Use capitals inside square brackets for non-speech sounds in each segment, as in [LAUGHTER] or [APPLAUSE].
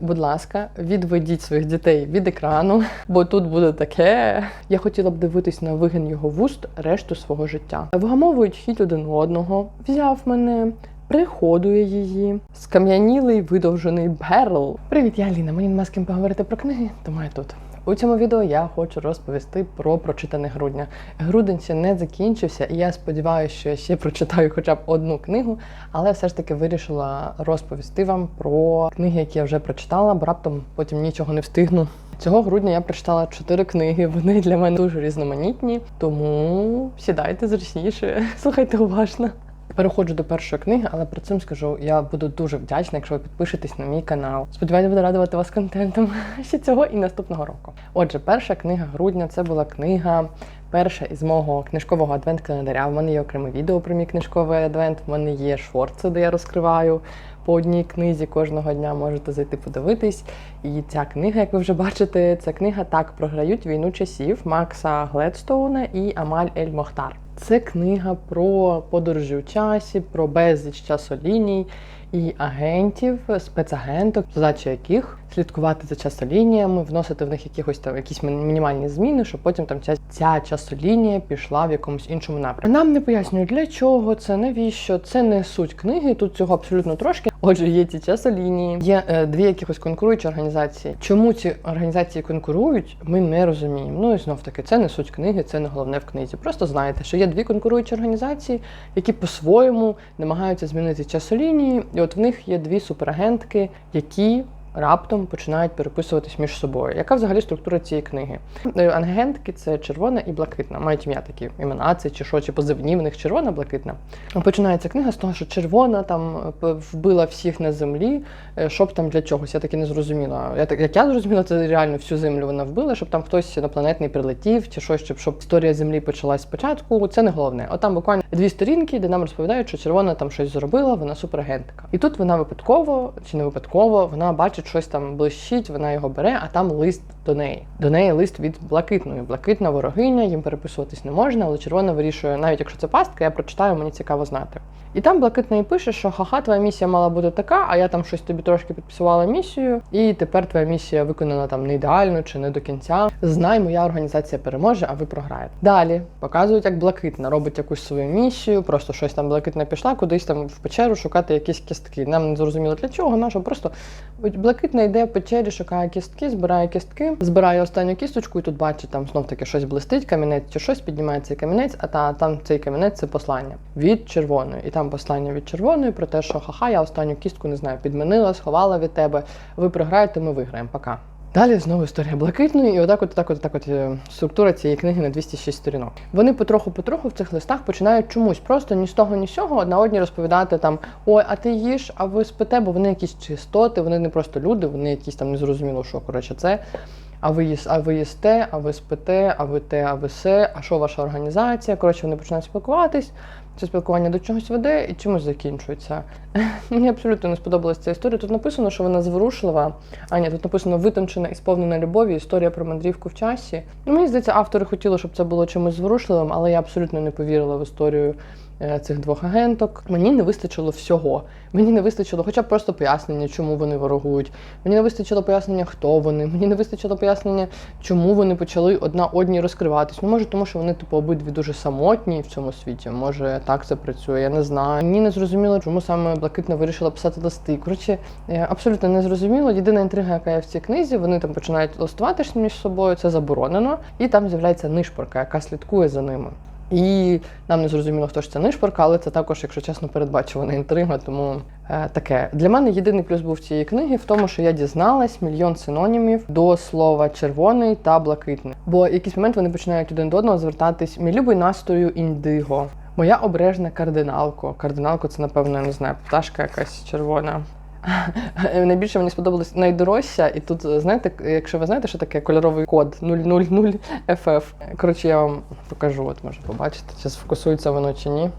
Будь ласка, відведіть своїх дітей від екрану, бо тут буде таке. Я хотіла б дивитись на вигін його вуст решту свого життя. Вгамовують хід один одного, взяв мене. Приходує її, скам'янілий видовжений берл. Привіт, я Аліна. Мені нема з ким поговорити про книги, тому я тут. У цьому відео я хочу розповісти про прочитане грудня. Грудень ще не закінчився, і я сподіваюся, що я ще прочитаю хоча б одну книгу, але все ж таки вирішила розповісти вам про книги, які я вже прочитала, бо раптом потім нічого не встигну. Цього грудня я прочитала чотири книги. Вони для мене дуже різноманітні, тому сідайте зручніше, [LAUGHS] слухайте уважно. Переходжу до першої книги, але при цим скажу, я буду дуже вдячна, якщо ви підпишетесь на мій канал. Сподіваюся, буду радувати вас контентом [LAUGHS] ще цього і наступного року. Отже, перша книга грудня це була книга. Перша із мого книжкового адвент-календаря. В мене є окреме відео про мій книжковий адвент. В мене є шорти, де я розкриваю по одній книзі кожного дня. Можете зайти подивитись. І ця книга, як ви вже бачите, ця книга так програють війну часів Макса Гледстоуна і Амаль Ель Мохтар. Це книга про подорожі у часі, про безліч часоліній і агентів, спецагенток, задача яких слідкувати за часолініями, вносити в них якихось там якісь мінімальні зміни, щоб потім там ця, ця часолінія пішла в якомусь іншому напрямку. Нам не пояснюють для чого це, навіщо це не суть книги. Тут цього абсолютно трошки. Отже, є ці часолінії, є е, дві якихось конкуруючі організації. Чому ці організації конкурують, ми не розуміємо. Ну і знов таки, це не суть книги, це не головне в книзі. Просто знаєте, що є дві конкуруючі організації, які по-своєму намагаються змінити часолінії, і от в них є дві суперагентки, які раптом починають переписуватись між собою. Яка взагалі структура цієї книги? Е, Ангентки це червона і блакитна. Мають ім'я такі імена, це чи що, чи позивні в них червона, блакитна. Починається книга з того, що червона там е, вбила всіх на землі, е, щоб там для чогось. Я таки не зрозуміла. Я так як я зрозуміла, це реально всю землю вона вбила, щоб там хтось інопланетний прилетів, чи щось, щоб, щоб історія землі почалась спочатку. Це не головне. От там буквально дві сторінки, де нам розповідають, що червона там щось зробила, вона суперагентка. І тут вона випадково чи не випадково, вона бачить щось там блищить, вона його бере, а там лист до неї. До неї лист від блакитної. Блакитна ворогиня, їм переписуватись не можна, але червона вирішує, навіть якщо це пастка, я прочитаю, мені цікаво знати. І там блакитна і пише, що ха-ха, твоя місія мала бути така, а я там щось тобі трошки підписувала місію, і тепер твоя місія виконана там не ідеально чи не до кінця. Знай, моя організація переможе, а ви програєте. Далі показують, як блакитна робить якусь свою місію, просто щось там блакитна пішла, кудись там в печеру шукати якісь кістки. Нам не зрозуміло для чого, наша просто блакитна йде в печері, шукає кістки, збирає кістки, збирає останню кісточку, і тут бачить, там знов таки щось блистить, камінець чи щось піднімає цей камінець, а та там цей камінець це послання від червоної. І там послання від червоної про те, що ха-ха, я останню кістку не знаю, підмінила, сховала від тебе. Ви програєте, ми виграємо. Пока. Далі знову історія блакитної, і отак, от, так, от, так, от е, структура цієї книги на 206 сторінок. Вони потроху-потроху в цих листах починають чомусь просто ні з того, ні з сього одна одні розповідати там: ой, а ти їж, а ви спите, бо вони якісь чистоти, вони не просто люди, вони якісь там незрозуміло, що коротше це. А ви їс, а ви їсте, а ви спите, а ви те, а ви се, а що ваша організація? Коротше, вони починають спілкуватись. Це спілкування до чогось веде і чимось закінчується. [LAUGHS] Мені абсолютно не сподобалася ця історія. Тут написано, що вона зворушлива. А ні, тут написано витончена і сповнена любові, історія про мандрівку в часі. Ну, мені здається, автори хотіли, щоб це було чимось зворушливим, але я абсолютно не повірила в історію цих двох агенток. Мені не вистачило всього. Мені не вистачило, хоча б просто пояснення, чому вони ворогують. Мені не вистачило пояснення, хто вони. Мені не вистачило пояснення, чому вони почали одна одній розкриватись. Ну, може, тому що вони, типу, обидві дуже самотні в цьому світі. Може, так це працює, я не знаю. Мені не зрозуміло, чому саме блакитна вирішила писати листи. Коротше, е, абсолютно не зрозуміло. Єдина інтрига, яка є в цій книзі, вони там починають листуватись між собою, це заборонено, і там з'являється нишпорка, яка слідкує за ними. І нам не зрозуміло, хто ж це нишпорка, але це також, якщо чесно, передбачувана інтрига. Тому е, таке для мене єдиний плюс був цієї книги в тому, що я дізналась мільйон синонімів до слова червоний та блакитний. Бо якийсь момент вони починають один до одного звертатись мій настрою індиго. Моя обережна кардиналко. Кардиналко це, напевно, я не знаю, пташка якась червона. [LAUGHS] Найбільше мені сподобалось найдорожча, і тут, знаєте, якщо ви знаєте, що таке кольоровий код 000FF. Коротше, я вам покажу, от може побачите, чи сфокусується воно чи ні.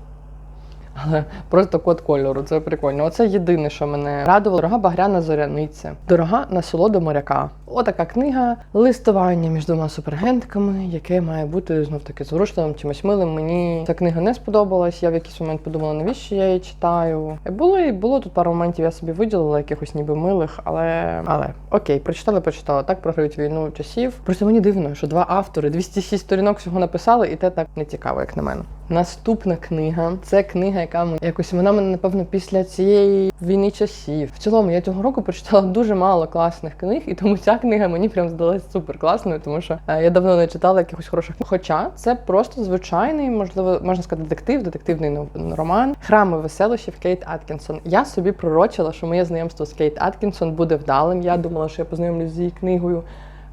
Але просто код кольору. Це прикольно. Оце єдине, що мене радувало. Дорога багряна зоряниця, дорога насолода моряка. Отака книга листування між двома супергентками, яке має бути знов таки зворушливим, чимось милим. Мені ця книга не сподобалась. Я в якийсь момент подумала, навіщо я її читаю. Було і було тут пару моментів, я собі виділила якихось ніби милих, але але окей, прочитала, прочитала. Так програють війну часів. Просто мені дивно, що два автори 206 сторінок всього написали, і те так не цікаво, як на мене. Наступна книга це книга, яка якось вона мене напевно після цієї війни часів. В цілому я цього року прочитала дуже мало класних книг, і тому ця книга мені прям здалась супер класною, тому що е, я давно не читала якихось хороших. Хоча це просто звичайний, можливо, можна сказати, детектив, детективний роман. Храми веселощів Кейт Аткінсон. Я собі пророчила, що моє знайомство з Кейт Аткінсон буде вдалим. Я думала, що я познайомлюсь з її книгою.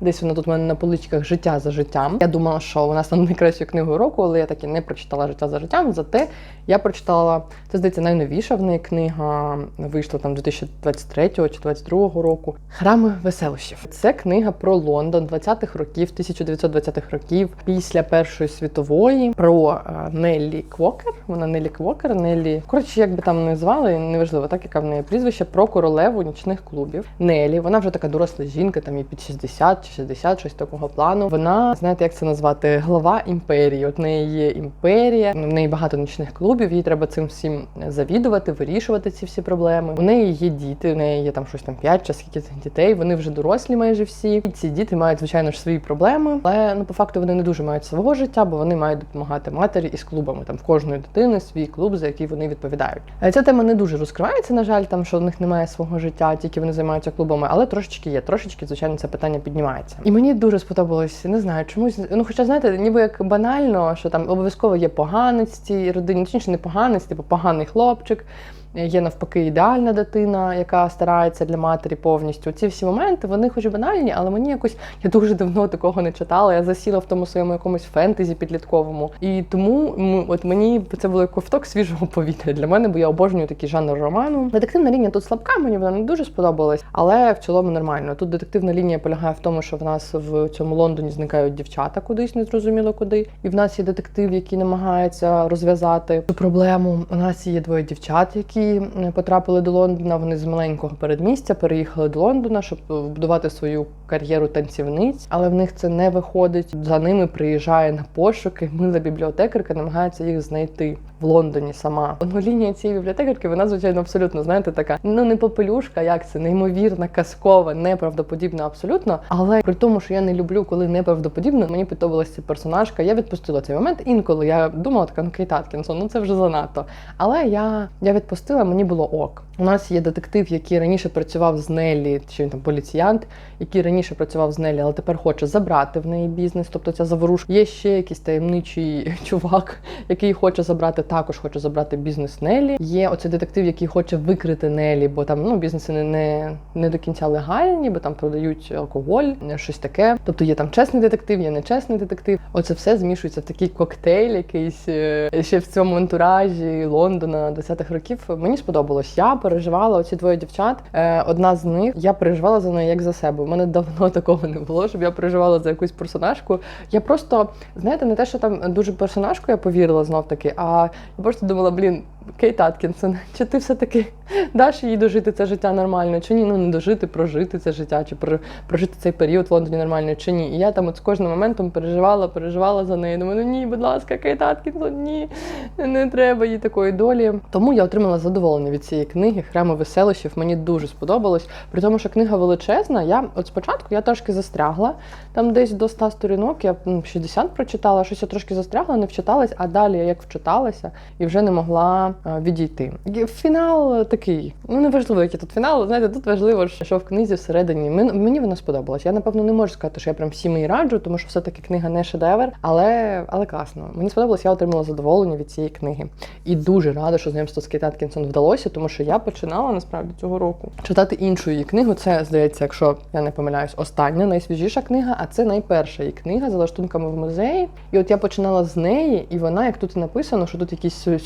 Десь вона тут у мене на поличках життя за життям. Я думала, що вона стане найкращою книгою року, але я таки не прочитала життя за життям. Зате я прочитала це здається найновіша в неї книга. Вийшла там 2023 чи 2022 року. Храми веселощів. Це книга про Лондон 20-х років, 1920-х років, після Першої світової, про е, Неллі Квокер. Вона Неллі Квокер, Неллі. Коротше, як би там не звали, неважливо, так яка в неї прізвище, про королеву нічних клубів. Неллі, вона вже така доросла жінка, там їй під 60 чи 60, щось такого плану. Вона, знаєте, як це назвати, глава імперії. От неї є імперія, в неї багато нічних клубів, їй треба цим всім завідувати, вирішувати ці всі проблеми. У неї є діти, у неї є там щось там 5 чи скільки дітей. Вони вже дорослі майже всі. І ці діти мають, звичайно ж, свої проблеми, але ну по факту вони не дуже мають свого життя, бо вони мають допомагати матері із клубами. Там в кожної дитини свій клуб, за який вони відповідають. Е, Ця тема не дуже розкривається, на жаль, там що в них немає свого життя, тільки вони займаються клубами, але трошечки є. Трошечки, звичайно, це питання піднімається. І мені дуже сподобалось, не знаю, чомусь. Ну, хоча знаєте, ніби як банально, що там обов'язково є поганості родині, чи не поганості, типу поганий хлопчик. Є навпаки ідеальна дитина, яка старається для матері повністю. Ці всі моменти, вони хоч банальні, але мені якось я дуже давно такого не читала. Я засіла в тому своєму якомусь фентезі підлітковому. І тому от мені це було ковток свіжого [LAUGHS] повітря для мене, бо я обожнюю такий жанр роману. Детективна лінія тут слабка, мені вона не дуже сподобалась, але в цілому нормально. Тут детективна лінія полягає в тому, що в нас в цьому Лондоні зникають дівчата кудись, незрозуміло куди. І в нас є детектив, який намагається розв'язати цю проблему. У нас є двоє дівчат, які м, потрапили до Лондона. Вони з маленького передмістя переїхали до Лондона, щоб будувати свою кар'єру танцівниць, але в них це не виходить. За ними приїжджає на пошуки. Мила бібліотекарка намагається їх знайти в Лондоні сама. Ну, лінія цієї бібліотекарки, вона звичайно абсолютно знаєте, така ну не попелюшка, як це неймовірна, казкова, неправдоподібна, абсолютно. Але при тому, що я не люблю, коли неправдоподібно, мені подобалася персонажка. Я відпустила цей момент. Інколи я думала, така ну Кейт Аткінсон, ну це вже занадто. Але я, я відпустила, мені було ок. У нас є детектив, який раніше працював з Неллі, чи він там поліціянт, який раніше працював з Неллі, але тепер хоче забрати в неї бізнес. Тобто ця заворушка. Є ще якийсь таємничий [LAUGHS] чувак, який хоче забрати, також хоче забрати бізнес Неллі. Є оцей детектив, який хоче викрити Неллі, бо там ну бізнеси не, не, не до кінця легальні, бо там продають алкоголь, щось таке. Тобто є там чесний детектив, є нечесний детектив. Оце все змішується в такий коктейль, якийсь е, ще в цьому антуражі Лондона 20-х років. Мені сподобалось. Я переживала оці двоє дівчат. Е, Одна з них я переживала за неї як за себе. У мене давно такого не було, щоб я переживала за якусь персонажку. Я просто знаєте, не те, що там дуже персонажку я повірила знов таки, а я просто думала, блін, Кейт Аткінсон, чи ти все-таки даш їй дожити це життя нормально, чи ні? Ну не дожити, прожити це життя, чи про- прожити цей період в Лондоні нормально, чи ні. І я там от з кожним моментом переживала, переживала за неї. Думаю, ну ні, будь ласка, Кейт Аткінсон, ні, не треба їй такої долі. Тому я отримала задоволення від цієї книги Храми веселощів. Мені дуже сподобалось. При тому, що книга величезна. Я от спочатку я трошки застрягла. Там десь до 100 сторінок, я м, 60 прочитала, щось я трошки застрягла, не вчиталась, а далі я як вчиталася і вже не могла відійти. І Фінал такий. Ну неважливо, який тут фінал. Знаєте, тут важливо, що в книзі всередині мені вона сподобалась. Я напевно не можу сказати, що я прям всім її раджу, тому що все-таки книга не шедевр, але, але класно. Мені сподобалось, я отримала задоволення від цієї книги. І дуже рада, що знайомство з Кейт Аткінсон вдалося, тому що я починала насправді цього року читати іншу її книгу. Це здається, якщо я не помиляюсь, остання найсвіжіша книга, а це найперша її книга за лаштунками в музеї. І от я починала з неї, і вона, як тут написано, що тут якийсь сю-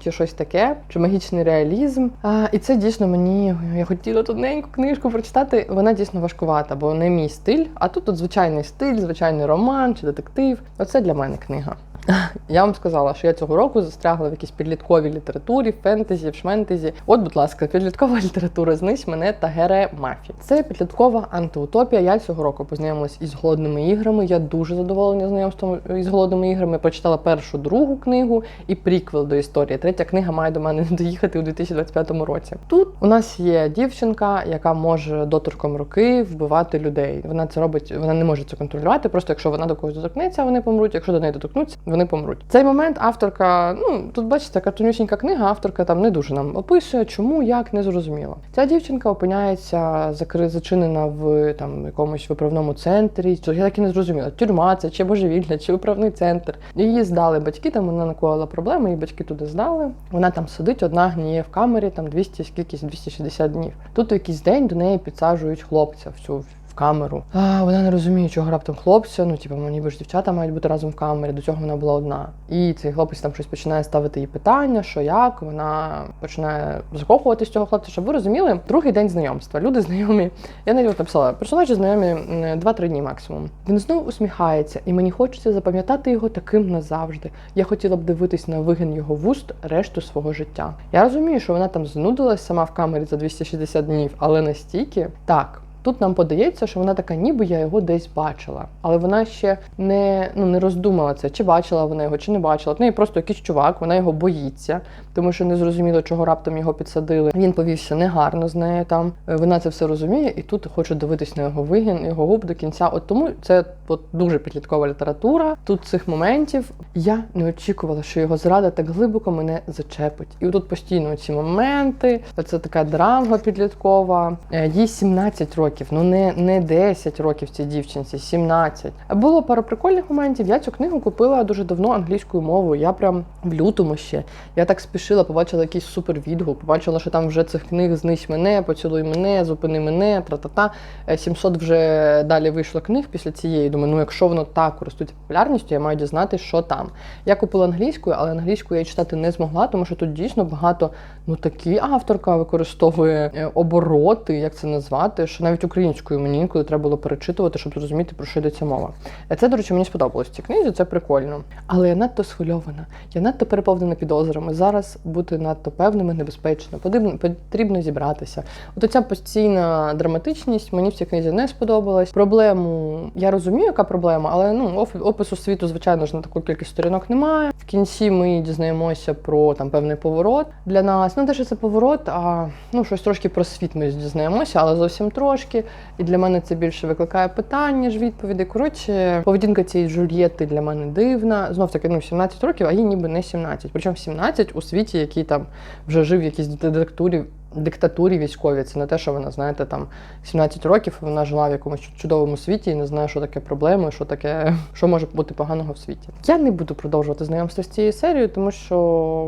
чи щось таке, чи магічний реалізм. А, і це дійсно мені я хотіла тоненьку книжку прочитати. Вона дійсно важкувата, бо не мій стиль. А тут тут звичайний стиль, звичайний роман чи детектив. Оце для мене книга. [LAUGHS] Я вам сказала, що я цього року застрягла в якійсь підлітковій літературі, фентезі, шментезі. От, будь ласка, підліткова [LAUGHS] література знись мене та Гере Мафі. Це підліткова антиутопія. Я цього року познайомилась із голодними іграми. Я дуже задоволена знайомством із голодними іграми. Прочитала першу другу книгу і приквел до історії. Третя книга має до мене [LAUGHS] доїхати у 2025 році. Тут у нас є дівчинка, яка може доторком руки вбивати людей. Вона це робить, вона не може це контролювати. Просто якщо вона до когось доторкнеться, вони помруть. Якщо до неї доторкнуться, вони помруть. Цей момент авторка, ну тут бачите, картонюсінька книга, авторка там не дуже нам описує, чому, як не зрозуміло. Ця дівчинка опиняється закри зачинена в там якомусь виправному центрі. Я так і не зрозуміла, тюрма це чи божевільня, чи виправний центр. Її здали батьки, там вона накоїла проблеми, і батьки туди здали. Вона там сидить, одна гніє в камері, там 200, скількись 260 днів. Тут якийсь день до неї підсаджують хлопця в цю в камеру. А вона не розуміє, чого раптом хлопця. Ну, типу, мені ж дівчата мають бути разом в камері. До цього вона була одна. І цей хлопець там щось починає ставити їй питання, що як. Вона починає закохуватись цього хлопця. Щоб ви розуміли, другий день знайомства. Люди знайомі. Я навіть написала персонажі знайомі м, 2-3 дні максимум. Він знову усміхається, і мені хочеться запам'ятати його таким назавжди. Я хотіла б дивитись на вигин його вуст решту свого життя. Я розумію, що вона там знудилась сама в камері за 260 днів, але настільки так. Тут нам подається, що вона така, ніби я його десь бачила, але вона ще не ну не роздумала це, чи бачила вона його, чи не бачила. В неї просто якийсь чувак, вона його боїться, тому що не зрозуміло, чого раптом його підсадили. Він повівся негарно з нею там. Е, Вона це все розуміє, і тут хоче дивитись на його вигін, його губ до кінця. От тому це от дуже підліткова література. Тут цих моментів я не очікувала, що його зрада так глибоко мене зачепить. І тут постійно ці моменти. Це така драма підліткова. Е, Їй 17 років, ну не, не 10 років цій дівчинці, 17. Було пару прикольних моментів. Я цю книгу купила дуже давно англійською мовою. Я прям в лютому ще. Я так спішила, побачила якийсь супер відгук, побачила, що там вже цих книг знись мене, поцілуй мене, зупини мене, тра-та-та. Е, 700 вже далі вийшло книг після цієї. Думаю, ну якщо воно так користується популярністю, я маю дізнатися, що там. Я купила англійською, але англійською я читати не змогла, тому що тут дійсно багато ну такі авторка використовує е, обороти, як це назвати, що навіть українською мені інколи треба було перечитувати, щоб зрозуміти, про що йдеться мова. Е, Це, до речі, мені сподобалось цій книзі, це прикольно. Але я надто схвильована, я надто переповнена підозрами. Зараз бути надто певними небезпечно, потрібно, зібратися. От оця постійна драматичність мені в цій книзі не сподобалась. Проблему я розумію, яка проблема, але ну опису світу, звичайно ж, на таку кількість сторінок немає. В кінці ми дізнаємося про там певний поворот для нас. Ну, те, що це поворот, а ну щось трошки про світ ми дізнаємося, але зовсім трошки. І для мене це більше викликає питань, ніж відповіді. Коротше, поведінка цієї Джульєти для мене дивна. Знов таки, ну 17 років, а їй ніби не 17. Причому 17 у світі, який там вже жив в якійсь диктатурі. Диктатурі військовій, це не те, що вона, знаєте, там 17 років вона жила в якомусь чудовому світі і не знає, що таке проблеми, що таке, [LAUGHS] що може бути поганого в світі. Я не буду продовжувати знайомство з цією серією, тому що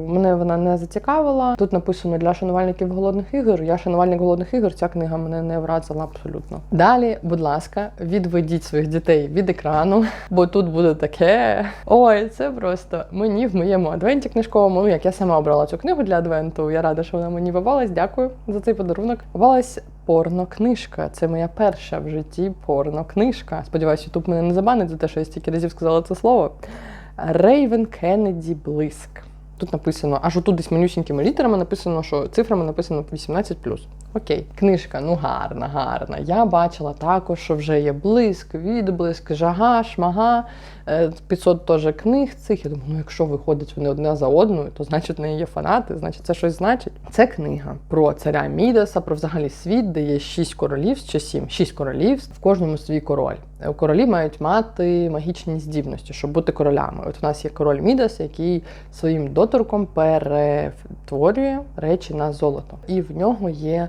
мене вона не зацікавила. Тут написано для шанувальників голодних ігор. Я шанувальник голодних ігор. Ця книга мене не вразила абсолютно. Далі, будь ласка, відведіть своїх дітей від екрану, [LAUGHS] бо тут буде таке. Ой, це просто мені в моєму адвенті книжковому. Ну, як я сама обрала цю книгу для адвенту. Я рада, що вона мені попалась. Дякую за цей подарунок. Валась порнокнижка. Це моя перша в житті порнокнижка. Сподіваюсь, Ютуб мене не забанить за те, що я стільки разів сказала це слово. Рейвен Кеннеді Блиск. Тут написано, аж отут десь менюсінькими літерами написано, що цифрами написано 18. Окей, книжка, ну гарна, гарна. Я бачила також, що вже є блиск, відблиск, жага, шмага. е, 500 теж книг цих. Я думаю, ну якщо виходять вони одна за одною, то значить в неї є фанати, значить це щось значить. Це книга про царя Мідаса, про взагалі світ, де є шість королівств чи сім, шість королівств, в кожному свій король. Е, Королі мають мати магічні здібності, щоб бути королями. От у нас є король Мідас, який своїм доторком перетворює речі на золото. І в нього є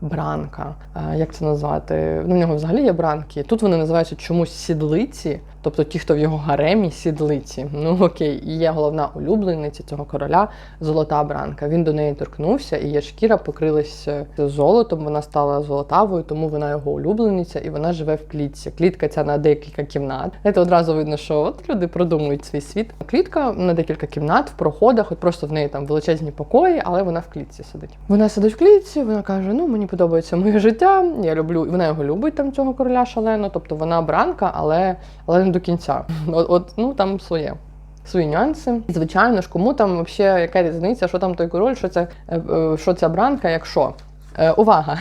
бранка. Як це назвати? Ну, в нього взагалі є бранки. Тут вони називаються чомусь сідлиці, тобто ті, хто в його гаремі, сідлиці. Ну окей, і є головна улюблениця цього короля золота бранка. Він до неї торкнувся, і її шкіра покрилася золотом. Вона стала золотавою, тому вона його улюблениця, і вона живе в клітці. Клітка ця на декілька кімнат. Це одразу видно, що от люди продумують свій світ. Клітка на декілька кімнат в проходах, от просто в неї там величезні покої, але вона в клітці сидить. Вона сидить в клітці, вона каже: Ну мені подобається моє життя. Я люблю, вона його любить там цього короля шалено. Тобто вона бранка, але але не до кінця. От, от ну там своє. свої нюанси. Звичайно ж, кому там взагалі яка різниця, що там той король, що це, е, е, що ця бранка, якщо. Е, увага!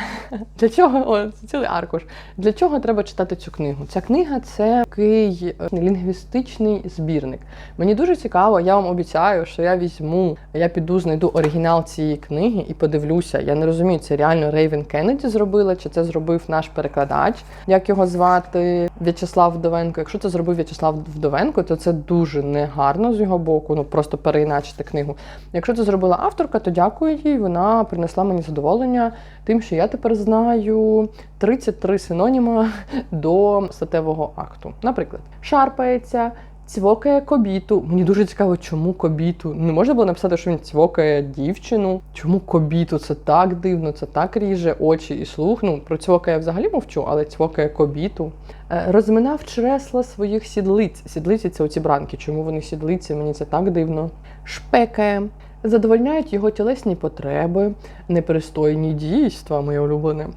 Для чого о, цілий аркуш? Для чого треба читати цю книгу? Ця книга це такий е, лінгвістичний збірник. Мені дуже цікаво, я вам обіцяю, що я візьму, я піду, знайду оригінал цієї книги і подивлюся. Я не розумію, це реально Рейвен Кеннеді зробила, чи це зробив наш перекладач, як його звати В'ячеслав Вдовенко. Якщо це зробив В'ячеслав Вдовенко, то це дуже негарно з його боку, ну просто переіначити книгу. Якщо це зробила авторка, то дякую їй. Вона принесла мені задоволення тим, що я тепер знаю 33 синоніма [LAUGHS] до статевого акту. Наприклад, шарпається. Цвокає кобіту. Мені дуже цікаво, чому кобіту. Не можна було написати, що він цвокає дівчину. Чому кобіту? Це так дивно, це так ріже очі і слух. Ну, про цвокає взагалі мовчу, але цвокає кобіту. Е, Розминав чресла своїх сідлиць. Сідлиці це оці бранки. Чому вони сідлиці? Мені це так дивно. Шпекає. Задовольняють його тілесні потреби, непристойні дійства, моє улюблене.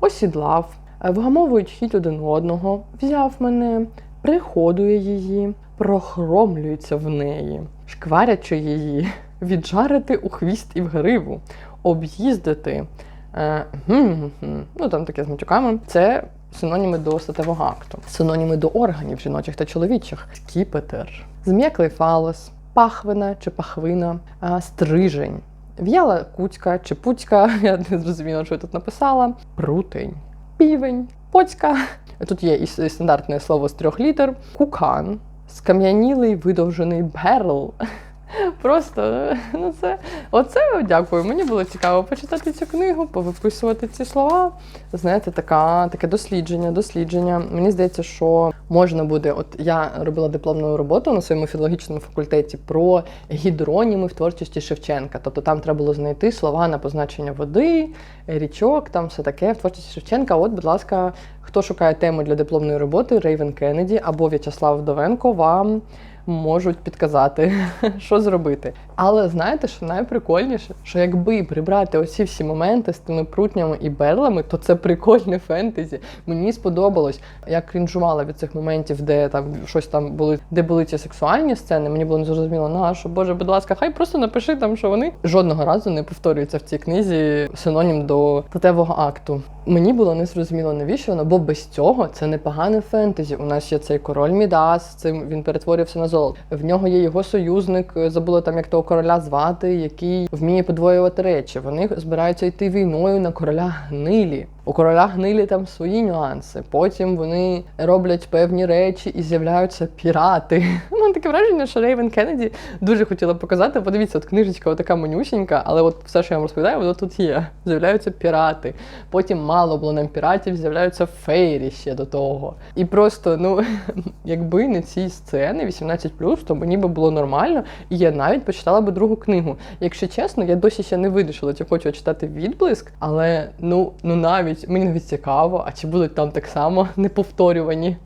Осідлав, е, вгамовують хід один одного, взяв мене, приходує її, прохромлюється в неї, шкварячи її, [LAUGHS] віджарити у хвіст і в гриву, об'їздити. Е, ну там таке з матюками. Це синоніми до статевого акту, синоніми до органів жіночих та чоловічих. Скіпетр, зм'яклий фалос, пахвина чи пахвина, стрижень, в'яла куцька чи пуцька, [LAUGHS] я не зрозуміла, що я тут написала, прутень, півень, поцька. Тут є і стандартне слово з трьох літер, кукан, скам'янілий видовжений берл. Просто ну це оце дякую. Мені було цікаво почитати цю книгу, повиписувати ці слова. Знаєте, така таке дослідження, дослідження. Мені здається, що можна буде. От я робила дипломну роботу на своєму філологічному факультеті про гідроніми в творчості Шевченка. Тобто там треба було знайти слова на позначення води, річок, там все таке в творчості Шевченка. От, будь ласка, хто шукає тему для дипломної роботи, Рейвен Кеннеді або В'ячеслав Вдовенко вам можуть підказати, [LAUGHS] що зробити. Але знаєте, що найприкольніше, що якби прибрати оці всі моменти з тими прутнями і берлами, то це прикольне фентезі. Мені сподобалось. Я крінжувала від цих моментів, де там щось там були, де були ці сексуальні сцени. Мені було незрозуміло, на що, боже, будь ласка, хай просто напиши там, що вони жодного разу не повторюються в цій книзі синонім до статевого акту. Мені було незрозуміло, навіщо воно, бо без цього це непогане фентезі. У нас є цей король Мідас, цим він перетворився на золото. В нього є його союзник, е, забула там як того короля звати, який вміє подвоювати речі. Вони збираються йти війною на короля гнилі. У короля гнилі там свої нюанси. Потім вони роблять певні речі і з'являються пірати. [LAUGHS] Таке враження, що Рейвен Кеннеді дуже хотіла показати. Подивіться, от книжечка така манюсінька, але от все, що я вам розповідаю, воно тут є. [LAUGHS] З'являються пірати. Потім мало було нам піратів, з'являються фейрі ще до того. І просто, ну [LAUGHS] якби не ці сцени 18+, то мені би було нормально, і я навіть почитала би другу книгу. Якщо чесно, я досі ще не вирішила, чи хочу читати відблиск, але ну, ну навіть мені навіть цікаво, а чи будуть там так само [LAUGHS] неповторювані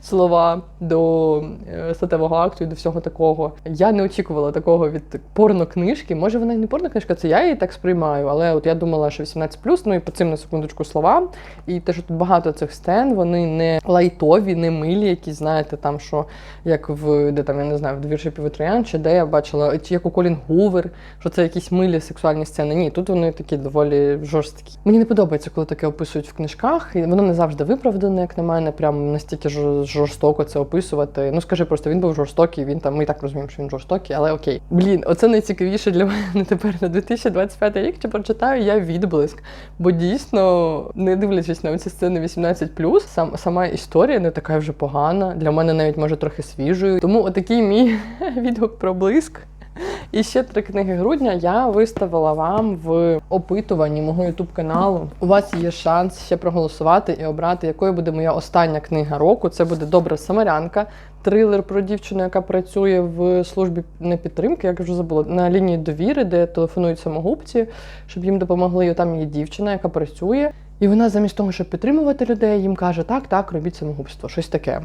слова до е, статевого акту і до всього такого. Я не очікувала такого від порнокнижки. Може, вона і не порнокнижка, це я її так сприймаю, але от я думала, що 18+, ну і по цим на секундочку слова. І те, що тут багато цих сцен, вони не лайтові, не милі, які знаєте, там що як в де там я не знаю, в двірші Півотроян, чи де я бачила, чи як у Колін Гувер, що це якісь милі сексуальні сцени. Ні, тут вони такі доволі жорсткі. Мені не подобається, коли таке описують в книжках, і воно не завжди виправдане, як на мене, прям настільки жорстоко це описувати. Ну скажи просто, він був жорстокий, він там. Ми так розуміємо, що він жорстокий, але окей. Блін, оце найцікавіше для мене [LAUGHS] тепер на 2025 рік. Чи прочитаю я відблиск? Бо дійсно, не дивлячись на ці сцени 18+, сам сама історія не така вже погана. Для мене навіть може трохи свіжою. Тому отакий мій [LAUGHS] відгук про блиск. І ще три книги грудня я виставила вам в опитуванні мого ютуб каналу. У вас є шанс ще проголосувати і обрати, якою буде моя остання книга року. Це буде Добра Самарянка, трилер про дівчину, яка працює в службі не підтримки, як вже забула, на лінії довіри, де телефонують самогубці, щоб їм допомогли. І там є дівчина, яка працює. І вона замість того, щоб підтримувати людей, їм каже: так, так, робіть самогубство, щось таке.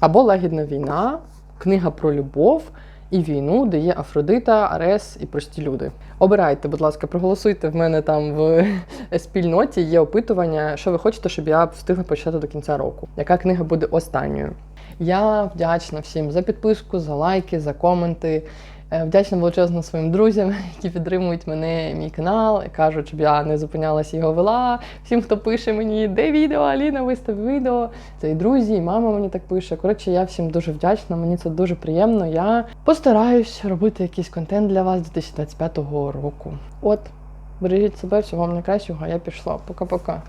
Або лагідна війна, книга про любов. і війну, де є Афродита, Арес і прості люди. Обирайте, будь ласка, проголосуйте в мене там в [LAUGHS] спільноті. Є опитування, що ви хочете, щоб я встигла почитати до кінця року. Яка книга буде останньою? Я вдячна всім за підписку, за лайки, за коменти. Е, Вдячна величезно своїм друзям, які підтримують мене, мій канал, і кажуть, щоб я не зупинялася його вела. Всім, хто пише мені, де відео, Аліна, вистав відео. Це і друзі, і мама мені так пише. Коротше, я всім дуже вдячна, мені це дуже приємно. Я постараюсь робити якийсь контент для вас 2025 року. От, бережіть себе, всього вам найкращого, а я пішла. Пока-пока.